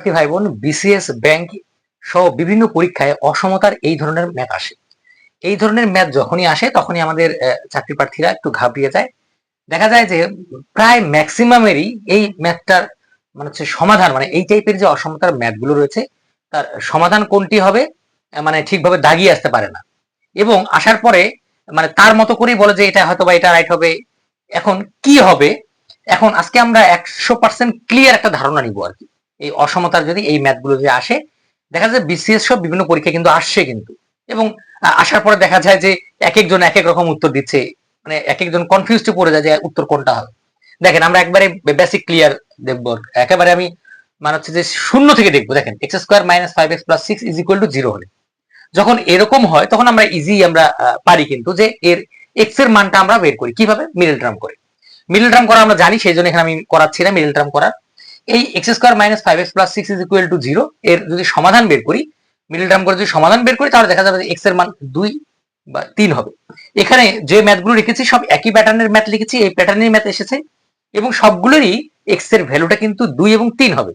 শিক্ষার্থী ভাই বোন বিসিএস ব্যাংক সহ বিভিন্ন পরীক্ষায় অসমতার এই ধরনের ম্যাথ আসে। এই ধরনের ম্যাথ যখনই আসে, তখনই আমাদের চাকরি প্রার্থীরা একটু ঘাবড়িয়ে যায়। দেখা যায় যে প্রায় ম্যাক্সিমামেরই এই ম্যাথটার মানে হচ্ছে সমাধান মানে এই টাইপের যে অসমতার ম্যাথগুলো রয়েছে, তার সমাধান কোনটি হবে মানে ঠিকভাবে দাগিয়ে আসতে পারে না। এবং আসার পরে মানে তার মতো করেই বলে যে এটা হয়তো বা এটা রাইট হবে, এখন কি হবে? এখন আজকে আমরা একশো পার্সেন্ট ক্লিয়ার একটা ধারণা নিব আর কি। এই অসমতার যদি এই ম্যাথগুলো যদি আসে, দেখা যায় বিসিএস সব বিভিন্ন পরীক্ষা কিন্তু আসছে কিন্তু। এবং আসার পরে দেখা যায় যে এক একজন এক এক রকম উত্তর দিচ্ছে মানে এক একজন কনফিউজ পড়ে যায় যে উত্তর কোনটা হবে। দেখেন, আমরা একবারে বেসিক ক্লিয়ার দেখব। একেবারে আমি মানে হচ্ছে যে শূন্য থেকে দেখব। দেখেন x square minus five x plus six is equal to zero হলে। যখন এরকম হয়, তখন আমরা ইজি আমরা পারি কিন্তু যে এর এক্সের মানটা আমরা বের করি। কীভাবে? মিডল টার্ম করে। মিডল টার্ম করা আমরা জানি, সেই জন্য এখানে আমি করাচ্ছি না মিডল টার্ম করার। এই x square minus five x plus six is equal to zero এর যদি সমাধান বের করি মিডল টার্ম করে যদি সমাধান বের করি, তাহলে দেখা যাবে এক্সের মান দুই বা তিন হবে। এখানে যে ম্যাথগুলো লিখেছি সব একই প্যাটার্নের ম্যাথ লিখেছি, এই প্যাটার্নের ম্যাথ এসেছে, এবং সবগুলোরই এক্সের ভ্যালুটা কিন্তু দুই এবং তিন হবে।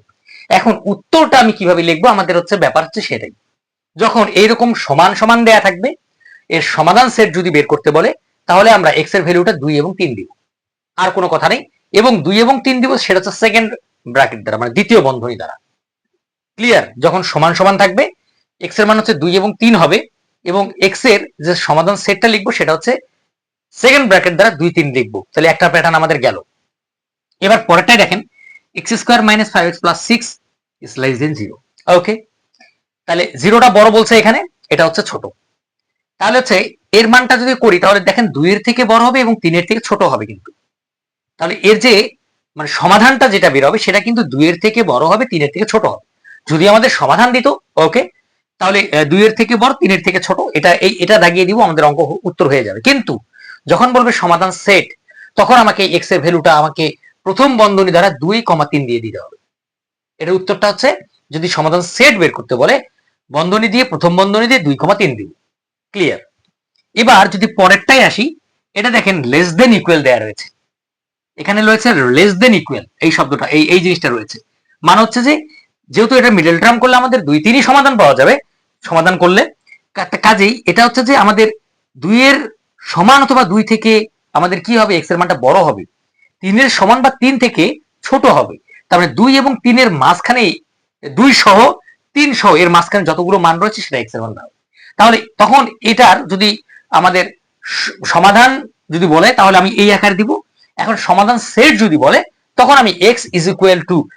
এখন উত্তরটা আমি কীভাবে লিখব? আমাদের হচ্ছে ব্যাপার হচ্ছে সেটাই। যখন এইরকম সমান সমান দেয়া থাকবে, এর সমাধান সেট যদি বের করতে বলে, তাহলে আমরা এক্সের ভ্যালুটা দুই এবং তিন দিব। আর কোনো কথা নেই। এবং দুই এবং তিন দিব, সেটা হচ্ছে সেকেন্ড ব্র্যাকেট দ্বারা মানে দ্বিতীয় বন্ধনী দ্বারা। ক্লিয়ার যখন সমান সমান থাকবে এক্সের মান হচ্ছে দুই এবং তিন হবে, এবং এক্সের যে সমাধান সেটটা লিখব সেটা হচ্ছে সেকেন্ড ব্র্যাকেট দ্বারা দুই, তিন লিখব। তাহলে একটা প্যাটার্ন আমাদের গেল। এবার পরেরটাই দেখেন x square minus five x plus six is less than zero okay তাহলে জিরোটা বড় বলছে এখানে, এটা হচ্ছে ছোট। তাহলে হচ্ছে এর মানটা যদি করি, তাহলে দেখেন দুইয়ের থেকে বড় হবে এবং তিনের থেকে ছোট হবে কিন্তু। তাহলে এর যে মানে সমাধানটা যেটা বের হবে সেটা কিন্তু দুইয়ের থেকে বড় হবে, তিনের থেকে ছোট হবে। যদি আমাদের সমাধান দিত, ওকে, তাহলে দুইয়ের থেকে বড়, তিনের থেকে ছোট, এটা এই, এটা দাগিয়ে দিব, আমাদের অঙ্ক উত্তর হয়ে যাবে। কিন্তু যখন বলবে সমাধান সেট, তখন আমাকে এক্সের ভ্যালুটা আমাকে প্রথম বন্ধনী দ্বারা দুই কমা তিন দিয়ে দিতে হবে। এটার উত্তরটা হচ্ছে, যদি সমাধান সেট বের করতে বলে, বন্ধনী দিয়ে, প্রথম বন্ধনী দিয়ে দুই কমা তিন দিব। ক্লিয়ার? এবার যদি পরেরটাই আসি, এটা দেখেন লেস দেন ইকুয়াল দেয়া রয়েছে। এখানে রয়েছে লেস দেন ইকুয়াল এই শব্দটা, এই এই জিনিসটা রয়েছে। মানে হচ্ছে যে, যেহেতু এটা মিডল টার্ম করলে আমাদের দুই তিনই সমাধান পাওয়া যাবে, সমাধান করলে কাজেই এটা হচ্ছে যে আমাদের দুইয়ের সমান অথবা দুই থেকে আমাদের কি হবে এক্সের মানটা বড় হবে। তিনের সমান বা তিন থেকে ছোট হবে। তার মানে দুই এবং তিনের মাঝখানে দুই সহ, তিন সহ, এর মাঝখানে যতগুলো মান রয়েছে, সেটা এক্সের মান তাহলে তখন এটার যদি আমাদের সমাধান যদি বলে, তাহলে আমি এই আকার দিব। এখন সমাধান সেট যদি বলে, তখন আমি এক্স ইজ ইকুয়াল টু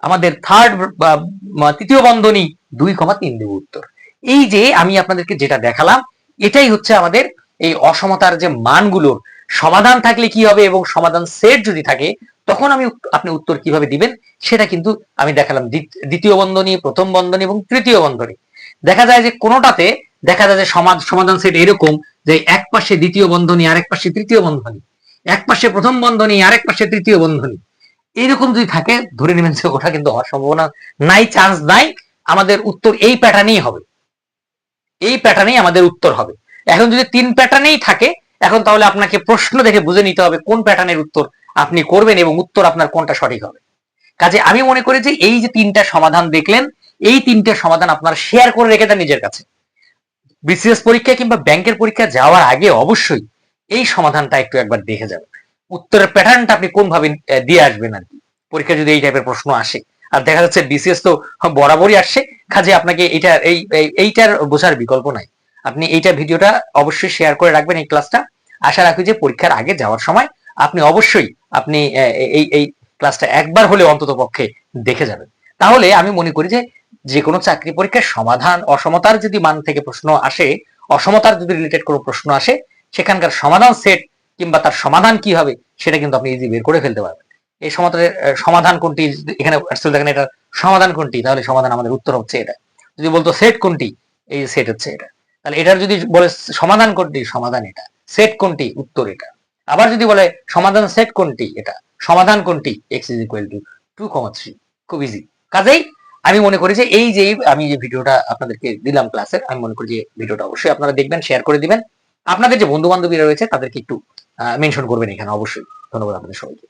আমাদের থার্ড বা তৃতীয় বন্ধনী দুই কমা তিন দেব উত্তর। এই যে আমি আপনাদেরকে যেটা দেখালাম, এটাই হচ্ছে আমাদের এই অসমতার যে মানগুলোর সমাধান থাকলে কি হবে এবং সমাধান সেট যদি থাকে, তখন আমি আপনি উত্তর কীভাবে দিবেন, সেটা কিন্তু আমি দেখালাম দ্বিত- দ্বিতীয় বন্ধনী, প্রথম বন্ধনী এবং তৃতীয় বন্ধনী। দেখা যায় যে কোনোটাতে দেখা যায় যে সমাজ, সমাধান সেট এরকম যে এক পাশে দ্বিতীয় বন্ধনী আরেক পাশে তৃতীয় বন্ধনী। এক পাশে প্রথম বন্ধনী, আরেক পাশে তৃতীয় বন্ধনী। এইরকম যদি থাকে, ধরে নেবেন যে ওটা কিন্তু হওয়ার সম্ভাবনা নাই চান্স নাই, আমাদের উত্তর এই প্যাটার্নেই হবে। এই প্যাটার্নেই আমাদের উত্তর হবে। এখন যদি তিন প্যাটার্নেই থাকে, এখন তাহলে আপনাকে প্রশ্ন দেখে বুঝে নিতে হবে কোন প্যাটার্নের উত্তর আপনি করবেন এবং উত্তর আপনার কোনটা সঠিক হবে। কাজে আমি মনে করি যে এই যে তিনটা সমাধান দেখলেন, এই তিনটা সমাধান আপনার শেয়ার করে রেখে দেন নিজের কাছে। বিসিএস পরীক্ষা কিংবা ব্যাংকের পরীক্ষা যাওয়ার আগে অবশ্যই এই সমাধানটা একটু একবার দেখে যাবেন উত্তরের প্যাটার্নটা আপনি কোন ভাবে দিয়ে আসবেন আর কি। পরীক্ষা যদি এই টাইপের প্রশ্ন আসে। আর দেখা যাচ্ছে বিসিএস তো বরাবরই আসছে। কাজে আপনাকে এটা এই, এই- এইটার বোঝার বিকল্প নাই। আপনি এইটা ভিডিওটা অবশ্যই শেয়ার করে রাখবেন এই ক্লাসটা আশা রাখি যে পরীক্ষার আগে যাওয়ার সময় আপনি অবশ্যই আপনি এই এই ক্লাসটা একবার হলে অন্তত পক্ষে দেখে যাবেন। তাহলে আমি মনে করি যে যে কোনো চাকরি পরীক্ষার সমাধান, অসমতার যদি মান থেকে প্রশ্ন আসে, অসমতার যদি রিলেটেড কোনো প্রশ্ন আসে সেখানকার সমাধান সেট কিংবা তার সমাধান কি হবে, সেটা কিন্তু আপনি ইজি বের করে ফেলতে পারবেন। এই সমাধানের সমাধান কোনটি, এখানে দেখেন এটা সমাধান কোনটি, তাহলে সমাধান আমাদের উত্তর হচ্ছে এটা। যদি বলতো সেট কোনটি, এই সেট হচ্ছে এটা। তাহলে এটার যদি বলে সমাধান কোনটি, সমাধান এটা। সেট কোনটি, উত্তর এটা। আবার যদি বলে সমাধান সেট কোনটি, এটা। সমাধান কোনটি x is equal to two comma three খুব ইজি কাজেই আমি মনে করি যে এই যে, আমি যে ভিডিওটা আপনাদেরকে দিলাম ক্লাসের আমি মনে করি যে ভিডিওটা অবশ্যই আপনারা দেখবেন শেয়ার করে দিবেন। আপনাদের যে বন্ধু বান্ধবীরা রয়েছে তাদেরকে একটু মেনশন করবেন এখানে অবশ্যই। ধন্যবাদ আপনাদের সবাইকে।